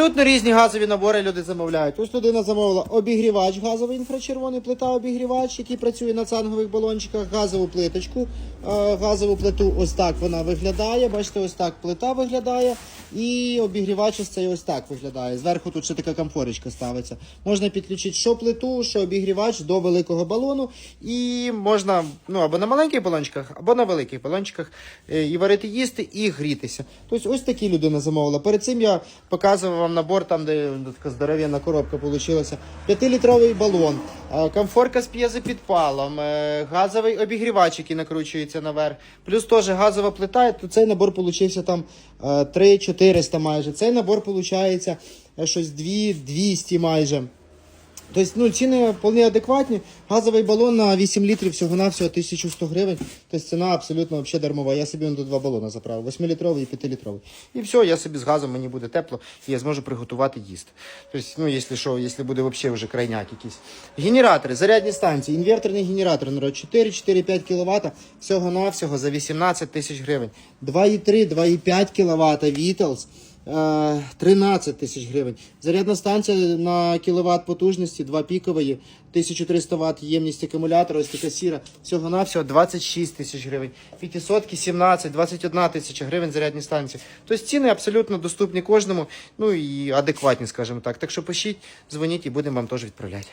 Абсолютно різні газові набори люди замовляють. Ось людина замовила обігрівач, газовий інфрачервоний плита обігрівач, який працює на цангових балончиках, газову плиточку, е, газову плиту. Ось так вона виглядає. Бачите, ось так плита виглядає. І обігрівач ось цей ось так виглядає. Зверху тут ще така комфорочка ставиться. Можна підключити що плиту, що обігрівач до великого балону. І можна ну, або на маленьких балончиках, або на великих балончиках е, і варити їсти, і грітися. Тобто ось такі людина замовила. Перед цим я показував вам набор, там, де ну, така здоровенна коробка вийшла. 5-літровий балон, е, комфорка з п'єзопідпалом, е, газовий обігрівач, який накручується наверх. Плюс теж газова плита. То цей набор вийшов там е, 3-400 майже. Цей набор виходить щось 200 майже. Тобто, ну, ціни вполне адекватні. Газовий балон на 8 літрів всього-навсього 1100 гривень. Тобто ціна абсолютно вообще дармова. Я собі до два балона заправив, 8-літровий і 5-літровий. І все, я собі з газом, мені буде тепло, і я зможу приготувати їсти. Тобто, ну, якщо що, якщо буде вообще вже крайняк якийсь. Генератори, зарядні станції, інверторний генератор, народ, 4-4-5 кВт, всього-навсього за 18 тисяч гривень. 2,3, 2,5 кВт Vitals. Е, 13 тисяч гривень. Зарядна станція на кіловат потужності, 2 пікової, 1300 Вт ємність акумулятора, ось така сіра, всього-навсього 26 тисяч гривень. П'ятисотки 17, 21 тисяча гривень зарядні станції. Тобто ціни абсолютно доступні кожному, ну і адекватні, скажімо так. Так що пишіть, дзвоніть і будемо вам теж відправляти.